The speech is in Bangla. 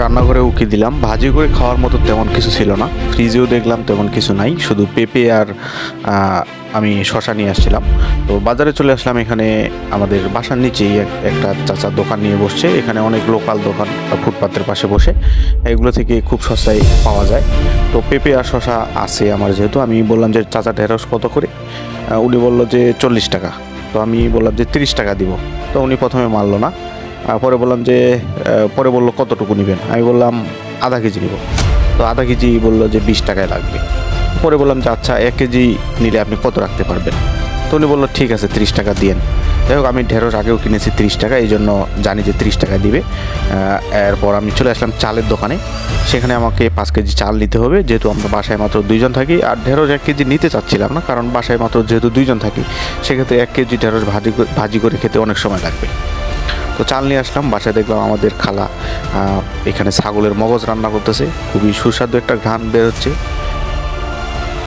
রান্নাঘরে উকি দিলাম। ভাজি করে খাওয়ার মতো তেমন কিছু ছিল না। ফ্রিজেও দেখলাম তেমন কিছু নাই। শুধু পেঁপে আর আমি শশা নিয়ে আসছিলাম। তো বাজারে চলে আসলাম এখানে আমাদের বাসার নিচেই একটা চাচার দোকান নিয়ে বসছে। এখানে অনেক লোকাল দোকান ফুটপাতের পাশে বসে। এগুলো থেকে খুব সস্তায় পাওয়া যায়। তো পেঁপে আর শশা আছে আমার যেহেতু। আমি বললাম যে চাচা ঢেঁড়স কত করে? উনি বলল যে চল্লিশ টাকা। তো আমি বললাম যে তিরিশ টাকা দিব। তো উনি প্রথমে মারলো না। পরে বললাম যে পরে বলল কতটুকু নেবেন? আমি বললাম আধা কেজি নিব। তো আধা কেজি বলল যে বিশ টাকায় লাগবে। পরে বললাম যে আচ্ছা এক কেজি নিলে আপনি কত রাখতে পারবেন? তো উনি বলল, ঠিক আছে, তিরিশ টাকা দিয়েন। যাই হোক, আমি ঢেঁড়স আগেও কিনেছি তিরিশ টাকা, এই জন্য জানি যে তিরিশ টাকা দিবে। এরপর আমি চলে আসলাম চালের দোকানে। সেখানে আমাকে পাঁচ কেজি চাল নিতে হবে, যেহেতু আমরা বাসায় মাত্র দুইজন থাকি। আর ঢেঁড়স এক কেজি নিতে চাচ্ছিলাম না, কারণ বাসায় মাত্র যেহেতু দুইজন থাকি, সেক্ষেত্রে এক কেজি ঢেঁড়স ভাজি ভাজি করে খেতে অনেক সময় লাগবে। তো চাল নিয়ে আসলাম, বাসায় দেখলাম আমাদের খালা এখানে ছাগলের মগজ রান্না করতেছে। খুবই সুস্বাদু একটা ঘ্রাণ বের হচ্ছে।